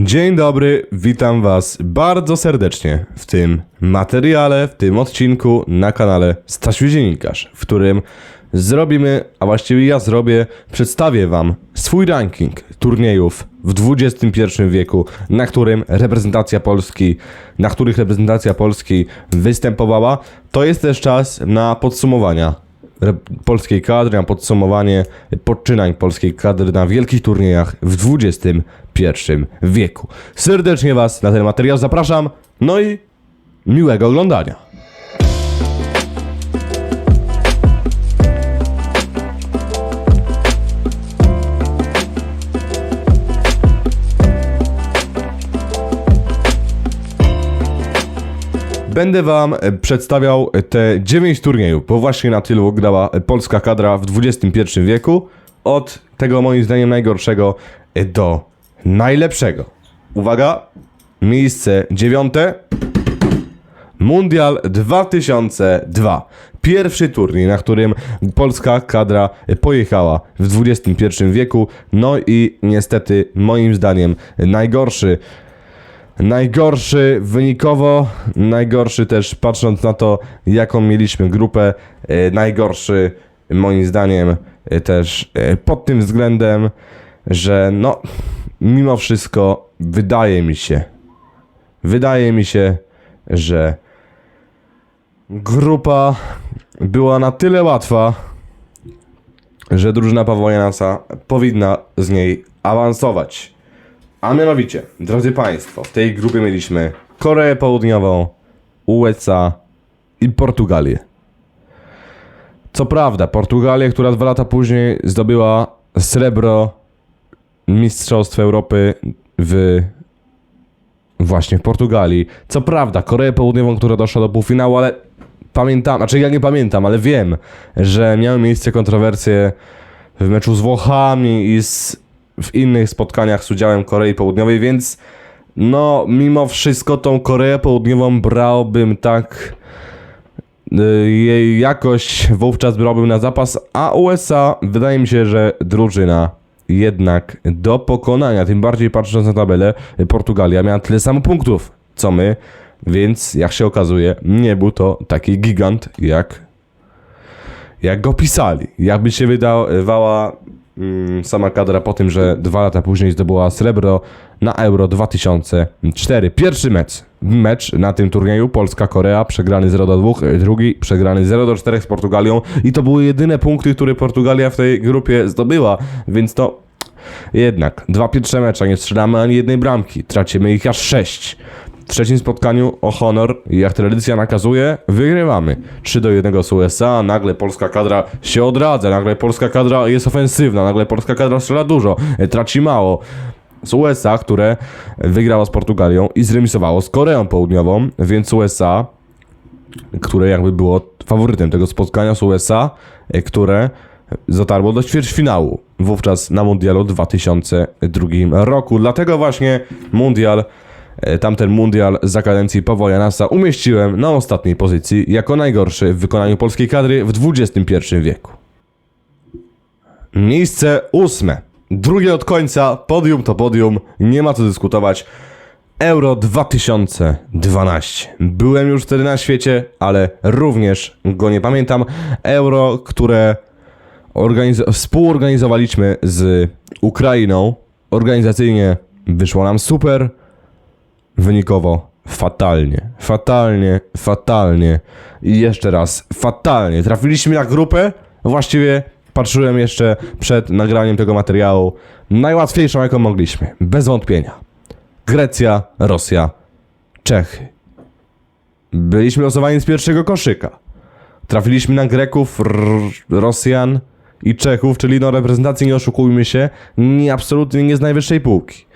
Dzień dobry, witam Was bardzo serdecznie w tym materiale, w tym odcinku na kanale Stasiu Dziennikarz, w którym zrobimy, a właściwie ja zrobię, przedstawię Wam swój ranking turniejów w XXI wieku, na którym reprezentacja Polski, na których reprezentacja Polski występowała. To jest też czas na podsumowania polskiej kadry, na podsumowanie poczynań polskiej kadry na wielkich turniejach w XXI wieku. Serdecznie Was na ten materiał zapraszam, no i miłego oglądania. Będę Wam e, przedstawiał te 9 turniejów, bo właśnie na tylu grała polska kadra w XXI wieku. Od tego moim zdaniem najgorszego e, do najlepszego. Uwaga, miejsce dziewiąte. Mundial 2002. Pierwszy turniej, na którym polska kadra pojechała w XXI wieku. No i niestety, moim zdaniem, najgorszy Najgorszy wynikowo, najgorszy też patrząc na to, jaką mieliśmy grupę, e, najgorszy moim zdaniem e, też e, pod tym względem, że no, mimo wszystko wydaje mi się, wydaje mi się, że grupa była na tyle łatwa, że drużyna Pawła Janasa powinna z niej awansować. A mianowicie, drodzy Państwo, w tej grupie mieliśmy Koreę Południową, USA i Portugalię. Co prawda, Portugalię, która dwa lata później zdobyła srebro Mistrzostw Europy w właśnie w Portugalii. Co prawda, Koreę Południową, która doszła do półfinału, ale pamiętam, znaczy ja nie pamiętam, ale wiem, że miały miejsce kontrowersje w meczu z Włochami i z, w innych spotkaniach z udziałem Korei Południowej, więc no mimo wszystko tą Koreę Południową brałbym tak y, jej jakość wówczas brałbym na zapas, a USA wydaje mi się, że drużyna jednak do pokonania, tym bardziej patrząc na tabelę, Portugalia miała tyle samo punktów, co my, więc jak się okazuje, nie był to taki gigant jak jak go pisali. Jakby się wydawała sama kadra po tym, że dwa lata później zdobyła srebro na Euro 2004. Pierwszy mecz. Mecz na tym turnieju Polska-Korea, przegrany 0 do 2, drugi przegrany 0 do 4 z Portugalią i to były jedyne punkty, które Portugalia w tej grupie zdobyła, więc to jednak dwa pierwsze mecze, nie strzelamy ani jednej bramki, tracimy ich aż sześć. W trzecim spotkaniu o honor, jak tradycja nakazuje, wygrywamy. 3 do 1 z USA, nagle polska kadra się odradza, nagle polska kadra jest ofensywna, nagle polska kadra strzela dużo, e, traci mało. Z USA, które wygrało z Portugalią i zremisowało z Koreą Południową, więc USA, które jakby było faworytem tego spotkania z USA, e, które dotarło do ćwierćfinału wówczas na Mundialu 2002 roku. Dlatego właśnie Mundial, tamten Mundial za kadencji Pawła Janasa umieściłem na ostatniej pozycji jako najgorszy w wykonaniu polskiej kadry w XXI wieku. Miejsce ósme. Drugie od końca, podium to podium, nie ma co dyskutować. Euro 2012. Byłem już wtedy na świecie, ale również go nie pamiętam. Euro, które organiz- współorganizowaliśmy z Ukrainą. Organizacyjnie wyszło nam super, wynikowo fatalnie. Fatalnie, fatalnie i jeszcze raz fatalnie. Trafiliśmy na grupę, właściwie patrzyłem jeszcze przed nagraniem tego materiału, najłatwiejszą jaką mogliśmy, bez wątpienia. Grecja, Rosja, Czechy. Byliśmy losowani z pierwszego koszyka. Trafiliśmy na Greków, Rosjan i Czechów, czyli no reprezentacji, nie oszukujmy się, nie absolutnie nie z najwyższej półki.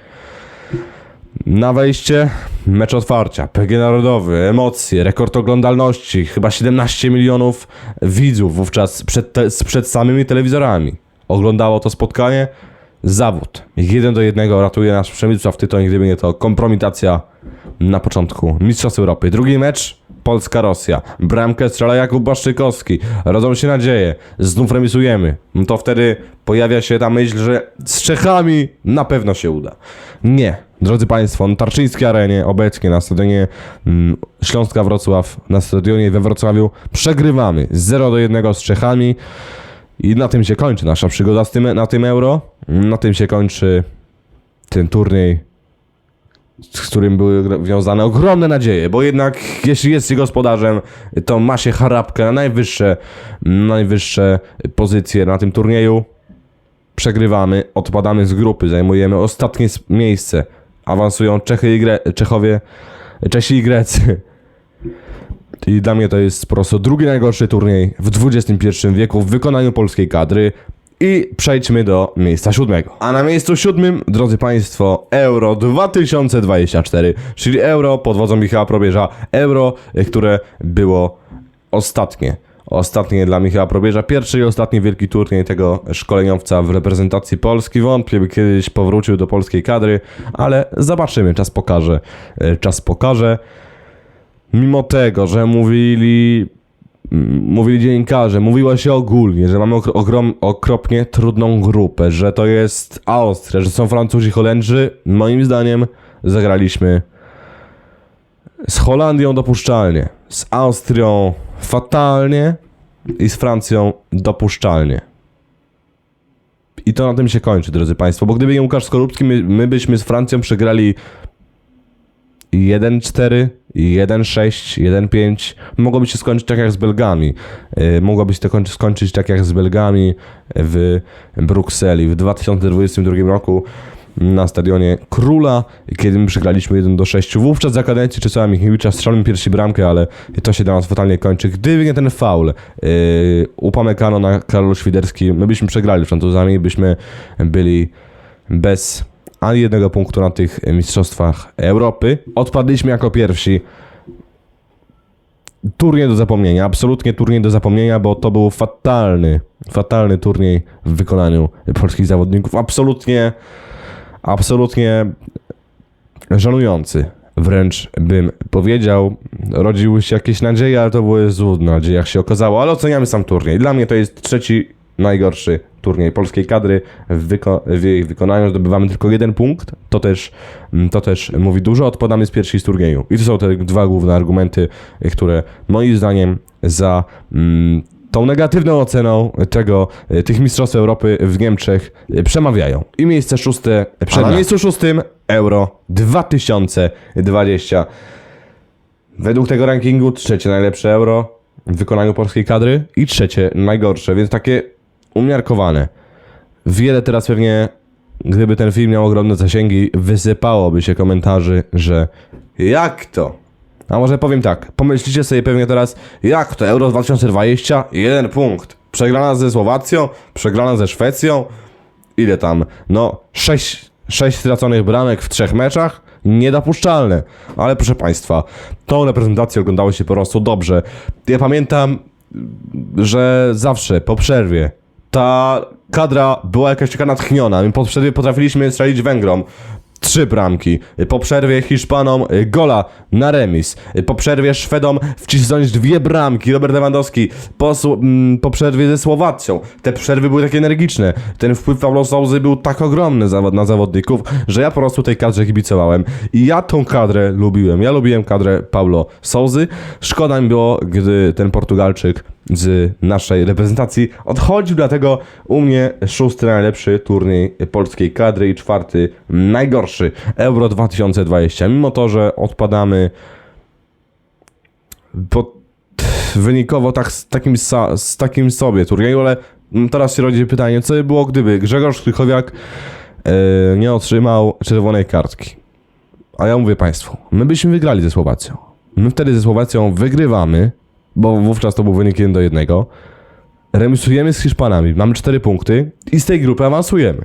Na wejście mecz otwarcia, PG Narodowy, emocje, rekord oglądalności, chyba 17 milionów widzów wówczas przed, te, przed samymi telewizorami. Oglądało to spotkanie, zawód. Jeden do jednego ratuje nasz Przemysław Tytoń, gdyby nie to kompromitacja na początku Mistrzostw Europy. Drugi mecz, Polska-Rosja. Bramkę strzela Jakub Błaszczykowski. Rodzą się nadzieje. Znów remisujemy. No to wtedy pojawia się ta myśl, że z Czechami na pewno się uda. Nie. Drodzy Państwo, na Tarczyńskiej Arenie obecnie na stadionie mm, Śląska Wrocław, na stadionie we Wrocławiu przegrywamy 0 do 1 z Czechami. I na tym się kończy nasza przygoda z tym, na tym euro. Na tym się kończy ten turniej, z którym były wiązane ogromne nadzieje, bo jednak jeśli jest gospodarzem, to ma się harapkę na najwyższe, najwyższe pozycje na tym turnieju. Przegrywamy, odpadamy z grupy, zajmujemy ostatnie miejsce. Awansują Czechy i Gre- Czechowie, Czesi i Grecy. I dla mnie to jest po prostu drugi najgorszy turniej w XXI wieku w wykonaniu polskiej kadry. I przejdźmy do miejsca siódmego. A na miejscu siódmym, drodzy Państwo, Euro 2024, czyli Euro pod wodzą Michała Probierza. Euro, y, które było ostatnie. Ostatnie dla Michała Probierza. Pierwszy i ostatni wielki turniej tego szkoleniowca w reprezentacji Polski. Wątpię, by kiedyś powrócił do polskiej kadry, ale zobaczymy, czas pokaże. Y, Czas pokaże. Mimo tego, że mówili mówili dziennikarze, mówiło się ogólnie, że mamy ogrom, okropnie trudną grupę, że to jest Austria, że są Francuzi, Holendrzy. Moim zdaniem zagraliśmy z Holandią dopuszczalnie, z Austrią fatalnie i z Francją dopuszczalnie. I to na tym się kończy, drodzy Państwo, bo gdyby nie Łukasz Skorupski, my, my byśmy z Francją przegrali 1-4, 1-6, 1-5. Mogłoby się skończyć tak jak z Belgami. Yy, Mogłoby się to kończy- skończyć tak jak z Belgami w Brukseli w 2022 roku na stadionie Króla, kiedy my przegraliśmy 1 do 6. Wówczas za kadencji Czesława Michniewicza strzelmy pierwszy bramkę, ale to się dla nas fatalnie kończy. Gdyby nie ten faul yy, Upamecano na Karolu Świderski, my byśmy przegrali Francuzami, byśmy byli bez ani jednego punktu na tych mistrzostwach Europy. Odpadliśmy jako pierwsi. Turniej do zapomnienia, absolutnie turniej do zapomnienia, bo to był fatalny, fatalny turniej w wykonaniu polskich zawodników. Absolutnie, absolutnie żenujący. Wręcz bym powiedział, rodziły się jakieś nadzieje, ale to były złudne nadzieje, jak się okazało, ale oceniamy sam turniej. Dla mnie to jest trzeci najgorszy turniej polskiej kadry. W, wyko- w jej wykonaniu zdobywamy tylko jeden punkt. To też, mm, to też mówi dużo. Odpadamy z pierwszej z turnieju. I to są te dwa główne argumenty, y, które moim zdaniem za mm, tą negatywną oceną tego, y, tych Mistrzostw Europy w Niemczech y, przemawiają. I miejsce szóste przed A na miejscu szóstym Euro 2020. Według tego rankingu trzecie najlepsze euro w wykonaniu polskiej kadry i trzecie najgorsze, więc takie umiarkowane. Wiele teraz pewnie, gdyby ten film miał ogromne zasięgi, wysypałoby się komentarzy, że jak to? A może powiem tak, pomyślicie sobie pewnie teraz, jak to Euro 2020? Jeden punkt. Przegrana ze Słowacją, przegrana ze Szwecją, ile tam? No, sześć, sześć straconych bramek w trzech meczach? Niedopuszczalne. Ale proszę Państwa, tą reprezentację oglądało się po prostu dobrze. Ja pamiętam, że zawsze po przerwie ta kadra była jakaś taka natchniona. My po przerwie potrafiliśmy strzelić Węgrom. Trzy bramki. Po przerwie Hiszpanom y, gola na remis. Y, Po przerwie Szwedom wcisnąć dwie bramki. Robert Lewandowski po, po przerwie ze Słowacją. Te przerwy były takie energiczne. Ten wpływ Paulo Souzy był tak ogromny na zawodników, że ja po prostu tej kadrze kibicowałem. I ja tą kadrę lubiłem. Ja lubiłem kadrę Paulo Souzy. Szkoda mi było, gdy ten Portugalczyk z naszej reprezentacji odchodził, dlatego u mnie szósty najlepszy turniej polskiej kadry i czwarty najgorszy Euro 2020. Mimo to, że odpadamy po, wynikowo tak, z, takim z takim sobie turnieju, ale teraz się rodzi pytanie, co by było gdyby Grzegorz Krychowiak e, nie otrzymał czerwonej kartki. A ja mówię Państwu, my byśmy wygrali ze Słowacją. My wtedy ze Słowacją wygrywamy, bo wówczas to był wynik 1 do 1. Remisujemy z Hiszpanami, mamy 4 punkty i z tej grupy awansujemy.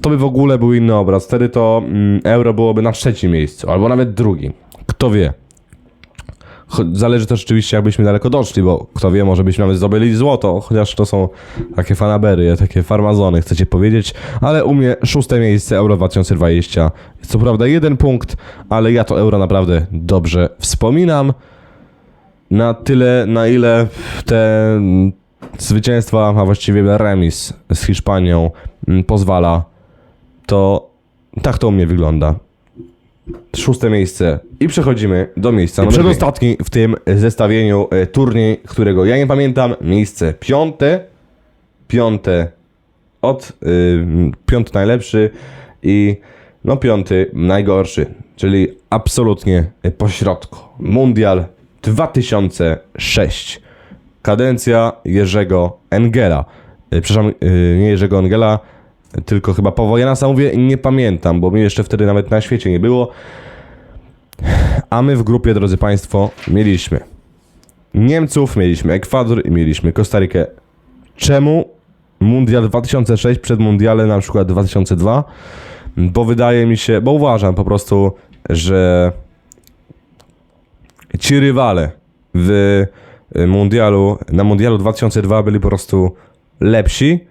To by w ogóle był inny obraz. Wtedy to mm, euro byłoby na trzecim miejscu, albo nawet drugim. Kto wie. Zależy też oczywiście, jakbyśmy daleko doszli, bo kto wie, może byśmy nawet zdobyli złoto, chociaż to są takie fanabery, takie farmazony, chcecie powiedzieć. Ale u mnie szóste miejsce Euro 2020. Co prawda jeden punkt, ale ja to euro naprawdę dobrze wspominam. Na tyle, na ile te zwycięstwa, a właściwie remis z Hiszpanią mm, pozwala, to tak to u mnie wygląda. Szóste miejsce i przechodzimy do miejsca numer Przedostatni w tym zestawieniu e, turniej, którego ja nie pamiętam. Miejsce piąte. Piąte od y, piąty najlepszy i no piąty najgorszy, czyli absolutnie po środku. Mundial 2006. Kadencja Jerzego Engela. Y, Przepraszam, y, nie Jerzego Engela, tylko chyba Powojanasa mówię, nie pamiętam, bo mnie jeszcze wtedy nawet na świecie nie było. A my w grupie, drodzy Państwo, mieliśmy Niemców, mieliśmy Ekwador i mieliśmy Kostarykę. Czemu Mundial 2006 przed Mundialem na przykład 2002? Bo wydaje mi się, bo uważam po prostu, że ci rywale w Mundialu, na Mundialu 2002 byli po prostu lepsi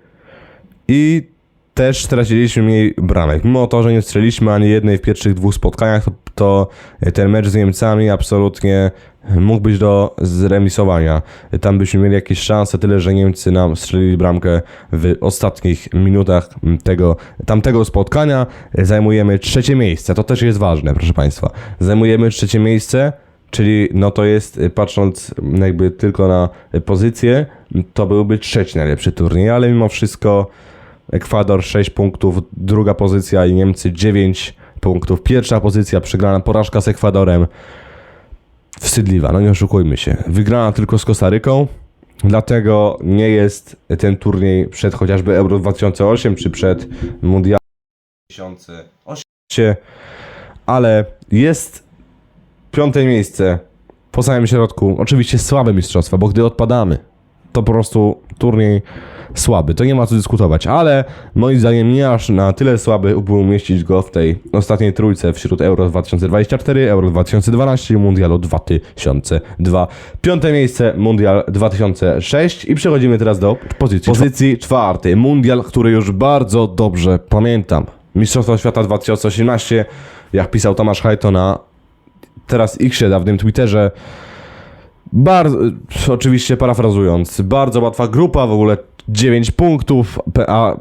i też straciliśmy mniej bramek. Mimo to, że nie strzeliliśmy ani jednej w pierwszych dwóch spotkaniach, to, to ten mecz z Niemcami absolutnie mógł być do zremisowania. Tam byśmy mieli jakieś szanse, tyle że Niemcy nam strzelili bramkę w ostatnich minutach tego, tamtego spotkania. Zajmujemy trzecie miejsce, to też jest ważne, proszę Państwa. Zajmujemy trzecie miejsce, czyli no to jest, y, patrząc jakby tylko na pozycję, to byłby trzeci najlepszy turniej, ale mimo wszystko Ekwador 6 punktów, druga pozycja i Niemcy 9 punktów. Pierwsza pozycja, przegrana porażka z Ekwadorem. Wstydliwa, no nie oszukujmy się. Wygrana tylko z Kostaryką, dlatego nie jest ten turniej przed chociażby Euro 2008 czy przed Mundialem 2008, ale jest piąte miejsce po samym środku. Oczywiście słabe mistrzostwa, bo gdy odpadamy, to po prostu turniej słaby. To nie ma co dyskutować, ale moim zdaniem nie aż na tyle słaby, by umieścić go w tej ostatniej trójce wśród Euro 2024, Euro 2012 i Mundialu 2002. Piąte miejsce Mundial 2006 i przechodzimy teraz do pozycji, pozycji czwartej. Mundial, który już bardzo dobrze pamiętam. Mistrzostwo Świata 2018, jak pisał Tomasz Hajto na teraz Xie dawnym Twitterze, bardzo, oczywiście parafrazując, bardzo łatwa grupa, w ogóle 9 punktów, pe, a,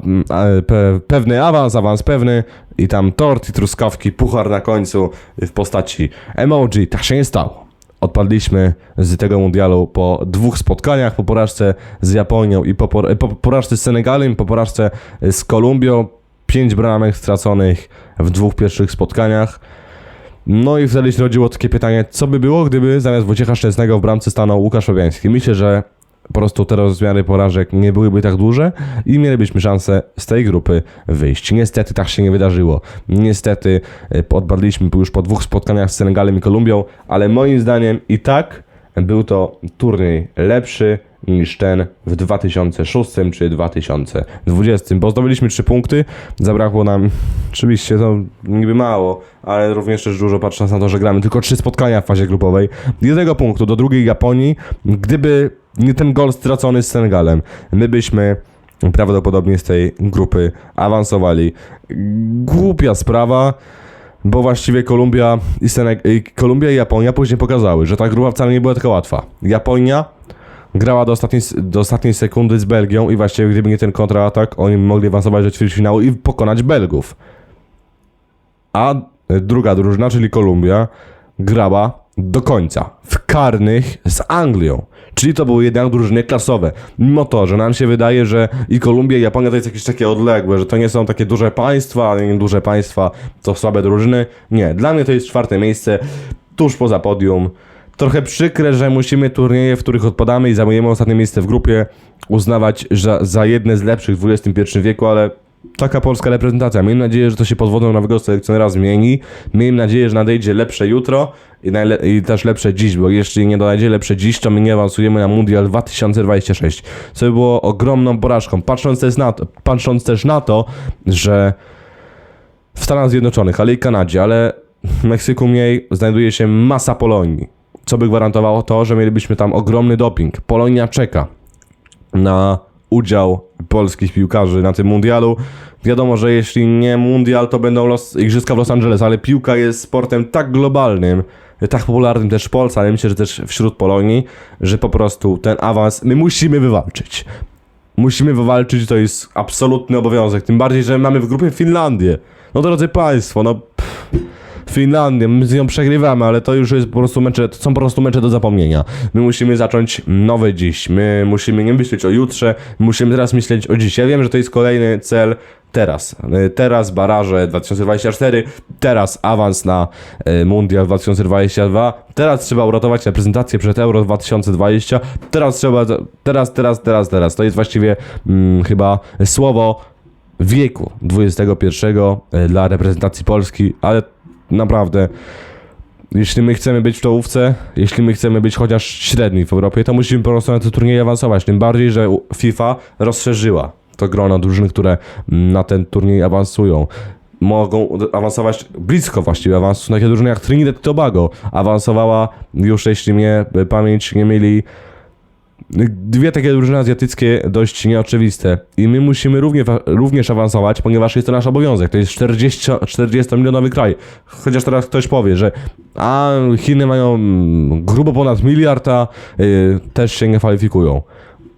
pe, pewny awans, awans pewny i tam tort i truskawki, puchar na końcu w postaci emoji. Tak się nie stało. Odpadliśmy z tego mundialu po dwóch spotkaniach, po porażce z Japonią i po, por- po porażce z Senegalem, po porażce z Kolumbią. Pięć bramek straconych w dwóch pierwszych spotkaniach. No i wtedy się rodziło takie pytanie, co by było, gdyby zamiast Wojciecha Szczęsnego w bramce stanął Łukasz Fabiański. Myślę, że po prostu te rozmiary porażek nie byłyby tak duże i mielibyśmy szansę z tej grupy wyjść. Niestety tak się nie wydarzyło. Niestety e, odpadliśmy już po dwóch spotkaniach z Senegalem i Kolumbią, ale moim zdaniem i tak był to turniej lepszy niż ten w 2006 czy 2020, bo zdobyliśmy 3 punkty, zabrakło nam, oczywiście to niby mało, ale również też dużo patrząc na to, że gramy tylko 3 spotkania w fazie grupowej, jednego punktu do drugiej Japonii, gdyby nie ten gol stracony z Senegalem, my byśmy prawdopodobnie z tej grupy awansowali. Głupia sprawa, bo właściwie Kolumbia i, Kolumbia i Japonia później pokazały, że ta grupa wcale nie była taka łatwa. Japonia grała do ostatniej, do ostatniej sekundy z Belgią i właściwie gdyby nie ten kontratak, oni mogli awansować do ćwierćfinału i pokonać Belgów. A druga drużyna, czyli Kolumbia, grała do końca w karnych z Anglią. Czyli to były jednak drużyny klasowe. Mimo to, że nam się wydaje, że i Kolumbia i Japonia to jest jakieś takie odległe, że to nie są takie duże państwa, nie duże państwa to słabe drużyny. Nie, dla mnie to jest czwarte miejsce, tuż poza podium. Trochę przykre, że musimy turnieje, w których odpadamy i zajmujemy ostatnie miejsce w grupie, uznawać za, za jedne z lepszych w XXI wieku, ale taka polska reprezentacja. Miejmy nadzieję, że to się pod wodą nowego selekcjonera zmieni. Miejmy nadzieję, że nadejdzie lepsze jutro i, i też lepsze dziś, bo jeśli nie nadejdzie lepsze dziś, to my nie awansujemy na Mundial 2026. Co by było ogromną porażką. Patrząc też na to, patrząc też na to że w Stanach Zjednoczonych, ale i Kanadzie, ale w Meksyku mniej znajduje się masa Polonii. Co by gwarantowało to, że mielibyśmy tam ogromny doping. Polonia czeka na udział polskich piłkarzy na tym mundialu. Wiadomo, że jeśli nie mundial, to będą los, igrzyska w Los Angeles, ale piłka jest sportem tak globalnym, tak popularnym też w Polsce, ale myślę, że też wśród Polonii, że po prostu ten awans my musimy wywalczyć. Musimy wywalczyć, to jest absolutny obowiązek. Tym bardziej, że mamy w grupie Finlandię. No drodzy Państwo, no. Finlandię, my z nią przegrywamy, ale to już jest po prostu mecze, to są po prostu mecze do zapomnienia. My musimy zacząć nowe dziś. My musimy nie myśleć o jutrze, musimy teraz myśleć o dziś. Ja wiem, że to jest kolejny cel teraz. Y, Teraz baraże 2024, teraz awans na y, Mundial 2022, teraz trzeba uratować reprezentację przed Euro 2020, teraz trzeba, teraz, teraz, teraz, teraz. To jest właściwie mm, chyba słowo wieku XXI y, dla reprezentacji Polski, ale naprawdę jeśli my chcemy być w czołówce, jeśli my chcemy być chociaż średni w Europie, to musimy po prostu na te turnieje awansować. Tym bardziej, że FIFA rozszerzyła to grono drużyn, które na ten turniej awansują. Mogą awansować blisko właściwie awansu. Takie drużyny jak Trinidad Tobago awansowała już, jeśli mnie pamięć nie myli, dwie takie drużyny azjatyckie dość nieoczywiste i my musimy równie, również awansować, ponieważ jest to nasz obowiązek. To jest 40, 40 milionowy kraj. Chociaż teraz ktoś powie, że a Chiny mają grubo ponad miliard, a y, też się nie kwalifikują.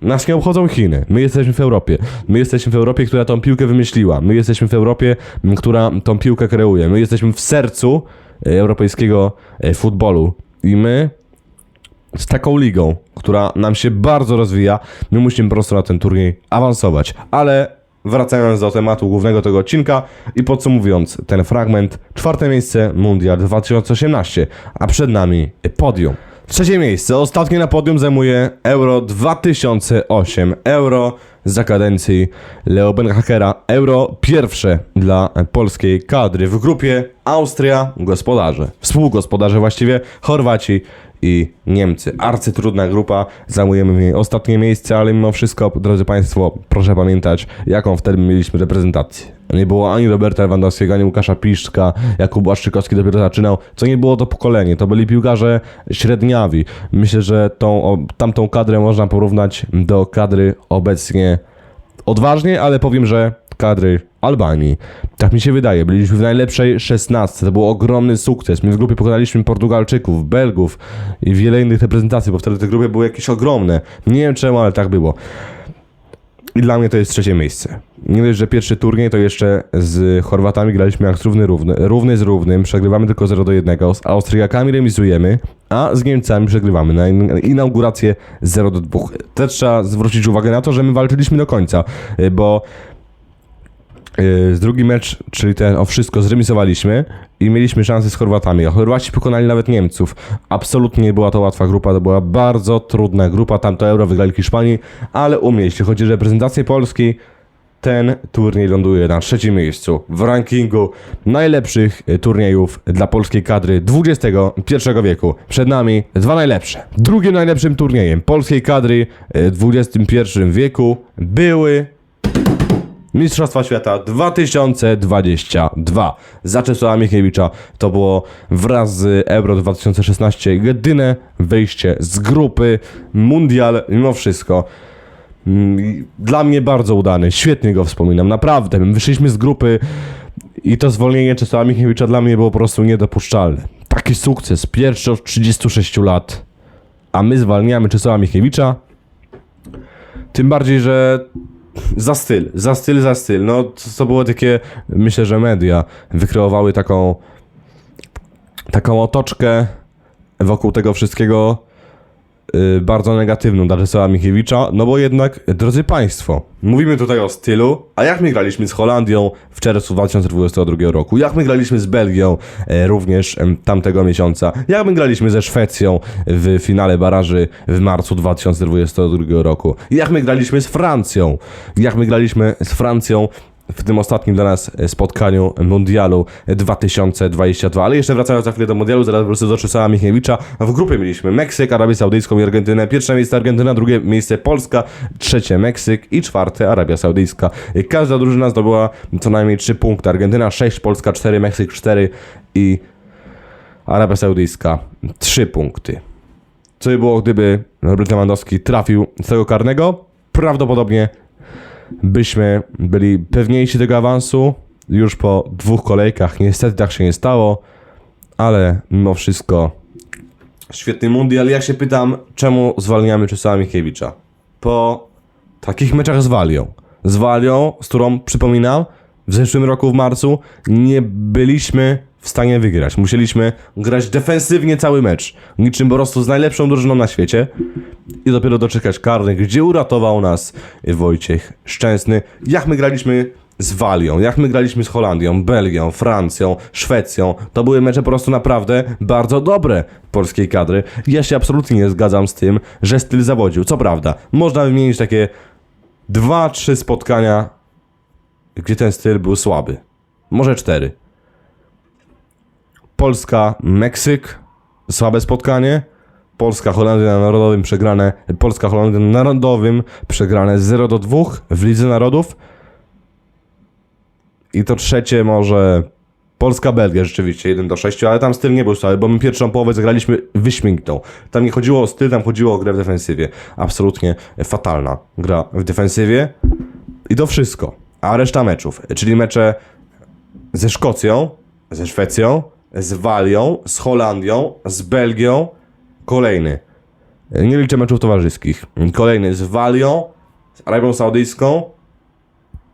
Nas nie obchodzą Chiny. My jesteśmy w Europie. My jesteśmy w Europie, która tą piłkę wymyśliła. My jesteśmy w Europie, która tą piłkę kreuje. My jesteśmy w sercu y, europejskiego y, futbolu. I my z taką ligą, która nam się bardzo rozwija, my musimy po prostu na ten turniej awansować. Ale wracając do tematu głównego tego odcinka i podsumowując ten fragment, czwarte miejsce Mundial 2018, a przed nami podium. Trzecie miejsce, ostatnie na podium zajmuje Euro 2008. Euro za kadencji Leo Benhakera. Euro pierwsze dla polskiej kadry w grupie Austria, gospodarze, współgospodarze właściwie, Chorwaci i Niemcy. Arcytrudna grupa, zajmujemy w niej ostatnie miejsce, ale mimo wszystko, drodzy Państwo, proszę pamiętać, jaką wtedy mieliśmy reprezentację. Nie było ani Roberta Lewandowskiego, ani Łukasza Piszczka, Jakub Błaszczykowski dopiero zaczynał, co nie było to pokolenie, to byli piłkarze średniawi. Myślę, że tą, tamtą kadrę można porównać do kadry obecnie odważnie, ale powiem, że kadry Albanii. Tak mi się wydaje. Byliśmy w najlepszej 16. To był ogromny sukces. My w grupie pokonaliśmy Portugalczyków, Belgów i wiele innych reprezentacji, bo wtedy te grupy były jakieś ogromne. Nie wiem czemu, ale tak było. I dla mnie to jest trzecie miejsce. Nie dość, że pierwszy turniej, to jeszcze z Chorwatami graliśmy jak równy, równy, równy z równym. Przegrywamy tylko 0 do 1. Z Austriakami remisujemy, a z Niemcami przegrywamy na in- inaugurację 0 do 2. Też trzeba zwrócić uwagę na to, że my walczyliśmy do końca, bo z drugi mecz, czyli ten o wszystko, zremisowaliśmy i mieliśmy szansę z Chorwatami. A Chorwaci pokonali nawet Niemców. Absolutnie nie była to łatwa grupa, to była bardzo trudna grupa. Tamto euro wygrali Hiszpanii, ale u mnie, jeśli chodzi o reprezentację Polski, ten turniej ląduje na trzecim miejscu w rankingu najlepszych y, turniejów dla polskiej kadry XXI wieku. Przed nami dwa najlepsze. Drugim najlepszym turniejem polskiej kadry y, w XXI wieku były Mistrzostwa Świata 2022. Za Czesława Michniewicza to było wraz z Euro 2016 jedyne wyjście z grupy Mundial mimo wszystko. Mm, Dla mnie bardzo udany, świetnie go wspominam, naprawdę. My wyszliśmy z grupy i to zwolnienie Czesława Michniewicza dla mnie było po prostu niedopuszczalne. Taki sukces, pierwszy od 36 lat, a my zwalniamy Czesława Michniewicza. Tym bardziej, że za styl, za styl, za styl. No, to, to było takie, myślę, że media wykreowały taką taką otoczkę wokół tego wszystkiego bardzo negatywną dla Czesława Michiewicza, no bo jednak, drodzy Państwo, mówimy tutaj o stylu, a jak my graliśmy z Holandią w czerwcu 2022 roku, jak my graliśmy z Belgią e, również tamtego miesiąca, jak my graliśmy ze Szwecją w finale baraży w marcu 2022 roku, jak my graliśmy z Francją, jak my graliśmy z Francją w tym ostatnim dla nas spotkaniu Mundialu 2022. Ale jeszcze wracając za chwilę do Mundialu, zaraz wrócę do Czesława Michniewicza. W grupie mieliśmy Meksyk, Arabię Saudyjską i Argentynę. Pierwsze miejsce Argentyna, drugie miejsce Polska, trzecie Meksyk i czwarte Arabia Saudyjska. Każda drużyna zdobyła co najmniej 3 punkty. Argentyna 6, Polska 4, Meksyk 4 i Arabia Saudyjska 3 punkty. Co by było, gdyby Robert Lewandowski trafił z tego karnego? Prawdopodobnie byśmy byli pewniejsi tego awansu już po dwóch kolejkach. Niestety tak się nie stało, ale mimo wszystko Świetny mundial. Ja się pytam, czemu zwalniamy Czesława Michiewicza? Po takich meczach z Walią. Z Walią, z którą, przypominam, w zeszłym roku w marcu nie byliśmy w stanie wygrać. Musieliśmy grać defensywnie cały mecz. Niczym po prostu z najlepszą drużyną na świecie. I dopiero doczekać karnych, gdzie uratował nas Wojciech Szczęsny. Jak my graliśmy z Walią, jak my graliśmy z Holandią, Belgią, Francją, Szwecją. To były mecze po prostu naprawdę bardzo dobre polskiej kadry. Ja się absolutnie nie zgadzam z tym, że styl zawodził. Co prawda, można wymienić takie dwa, trzy spotkania, gdzie ten styl był słaby. Może cztery. Polska, Meksyk, słabe spotkanie. Polska, Holandia na narodowym przegrane. Polska, Holandia na narodowym przegrane 0 do 2 w Lidze Narodów. I to trzecie może Polska, Belgia rzeczywiście 1 do 6, ale tam styl nie był słaby, bo my pierwszą połowę zagraliśmy wyśmienitą. Tam nie chodziło o styl, tam chodziło o grę w defensywie. Absolutnie fatalna gra w defensywie. I to wszystko. A reszta meczów, czyli mecze ze Szkocją, ze Szwecją, z Walią, z Holandią, z Belgią. Kolejny. Nie liczę meczów towarzyskich. Kolejny z Walią, z Arabią Saudyjską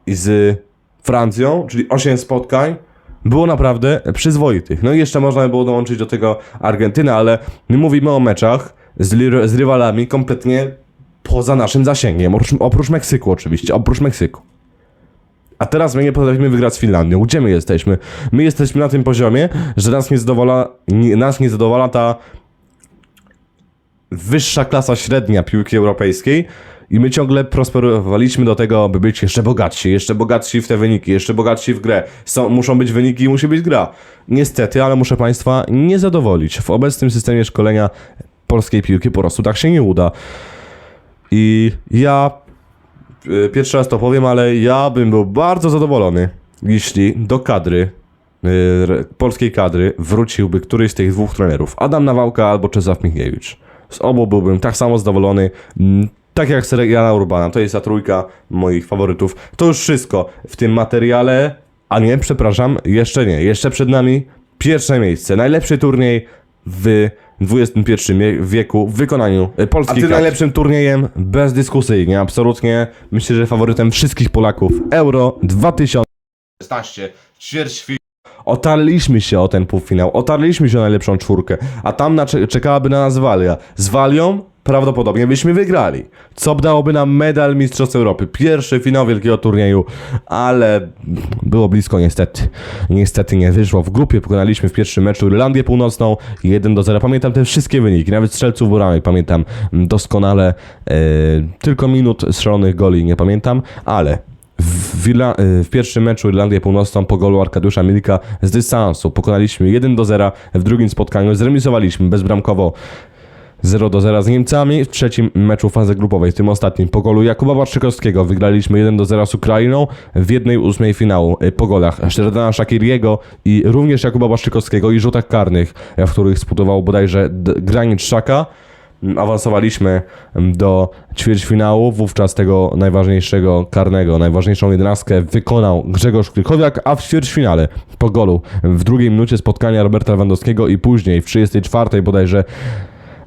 i z Francją, czyli 8 spotkań. Było naprawdę przyzwoitych. No i jeszcze można by było dołączyć do tego Argentynę, ale my mówimy o meczach z, z rywalami kompletnie poza naszym zasięgiem. Oprócz, oprócz Meksyku oczywiście, oprócz Meksyku. A teraz my nie potrafimy wygrać z Finlandią. Gdzie my jesteśmy? My jesteśmy na tym poziomie, że nas nie zadowala, nie, nas nie zadowala ta wyższa klasa średnia piłki europejskiej i my ciągle prosperowaliśmy do tego, by być jeszcze bogatsi, jeszcze bogatsi w te wyniki, jeszcze bogatsi w grę. Są, muszą być wyniki i musi być gra. Niestety, ale muszę Państwa nie zadowolić. W obecnym systemie szkolenia polskiej piłki po prostu tak się nie uda. I ja pierwszy raz to powiem, ale ja bym był bardzo zadowolony, jeśli do kadry re- polskiej kadry wróciłby któryś z tych dwóch trenerów. Adam Nawałka albo Czesław Michniewicz. Z obu byłbym tak samo zadowolony. mm, Tak jak z Jana Urbana. To jest ta trójka moich faworytów. To już wszystko w tym materiale. A nie, przepraszam, jeszcze nie. Jeszcze przed nami pierwsze miejsce. Najlepszy turniej w XXI wieku w wykonaniu e, polskich A tym najlepszym turniejem bezdyskusyjnie, absolutnie. Myślę, że faworytem wszystkich Polaków Euro 2016 ćwierćfinał. Otarliśmy się o ten półfinał, otarliśmy się o najlepszą czwórkę, a tam na, czekałaby na nas Walia. Z Walią prawdopodobnie byśmy wygrali, co dałoby nam medal Mistrzostw Europy. Pierwszy finał wielkiego turnieju, ale było blisko niestety. Niestety nie wyszło. W grupie pokonaliśmy w pierwszym meczu Irlandię Północną 1 do 0. Pamiętam te wszystkie wyniki, nawet strzelców buramek pamiętam doskonale. E, tylko minut strzelonych goli nie pamiętam, ale w, Irla- y, w pierwszym meczu Irlandię Północną po golu Arkadiusza Milika z dystansu pokonaliśmy 1 do 0, w drugim spotkaniu zremisowaliśmy bezbramkowo 0 do 0 z Niemcami, w trzecim meczu fazy grupowej, w tym ostatnim po golu Jakuba Barczykowskiego wygraliśmy 1 do 0 z Ukrainą w jednej ósmej finału y, po golach Szerdana Szakiriego i również Jakuba Barczykowskiego i rzutach karnych, y, w których sputował bodajże Granit Szaka awansowaliśmy do ćwierćfinału. Wówczas tego najważniejszego karnego, najważniejszą jedenastkę wykonał Grzegorz Krychowiak, a w ćwierćfinale po golu w drugiej minucie spotkania Roberta Lewandowskiego i później w 34 bodajże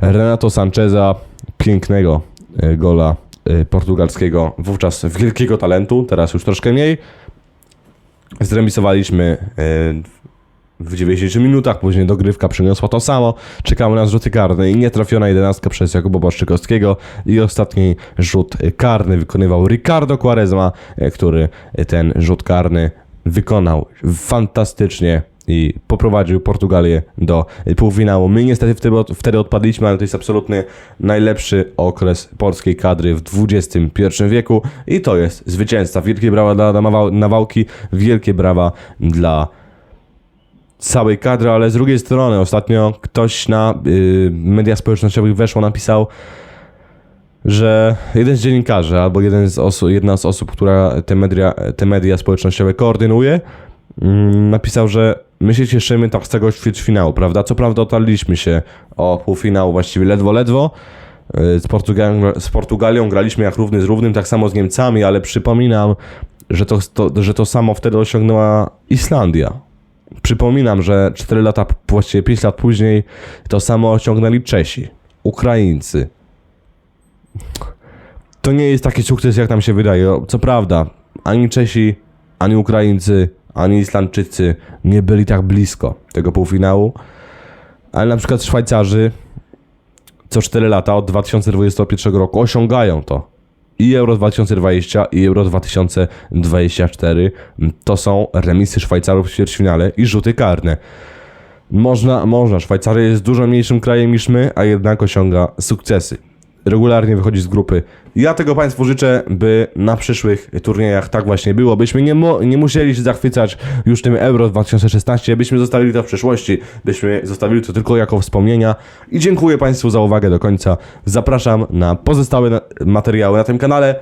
Renato Sancheza, pięknego e, gola e, portugalskiego, wówczas wielkiego talentu, teraz już troszkę mniej. Zremisowaliśmy e, w 90 minutach, później dogrywka przyniosła to samo. Czekamy na rzuty karne i nietrafiona jedenastka przez Jakuba Błaszczykowskiego i ostatni rzut karny wykonywał Ricardo Quaresma, który ten rzut karny wykonał fantastycznie i poprowadził Portugalię do półfinału. My niestety wtedy, wtedy odpadliśmy, ale to jest absolutny najlepszy okres polskiej kadry w XXI wieku i to jest zwycięzca. Wielkie brawa dla Nawałki, wielkie brawa dla całej kadry, ale z drugiej strony ostatnio ktoś na y, mediach społecznościowych weszło, napisał, że jeden z dziennikarzy albo jeden z jedna z osób, która te media, te media społecznościowe koordynuje, napisał, że my się cieszymy tak z tego ćwierćfinału, prawda? Co prawda otarliśmy się o półfinał właściwie ledwo, ledwo. Y, Z Portugalią, z Portugalią graliśmy jak równy z równym, tak samo z Niemcami, ale przypominam, że to, to, że to samo wtedy osiągnęła Islandia Przypominam, że 4 lata, właściwie 5 lat później to samo osiągnęli Czesi, Ukraińcy. To nie jest taki sukces, jak nam się wydaje. Co prawda, ani Czesi, ani Ukraińcy, ani Islandczycy nie byli tak blisko tego półfinału, ale na przykład Szwajcarzy co 4 lata od 2021 roku osiągają to. I Euro 2020 i Euro 2024 to są remisy Szwajcarów w ćwierćfinale i rzuty karne. Można, można. Szwajcaria jest dużo mniejszym krajem niż my, a jednak osiąga sukcesy. Regularnie wychodzi z grupy. Ja tego Państwu życzę, by na przyszłych turniejach tak właśnie było, byśmy nie, mo- nie musieli się zachwycać już tym Euro 2016, byśmy zostawili to w przeszłości, byśmy zostawili to tylko jako wspomnienia. I dziękuję Państwu za uwagę do końca. Zapraszam na pozostałe na- materiały na tym kanale,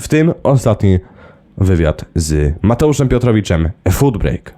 w tym ostatni wywiad z Mateuszem Piotrowiczem, Food Break.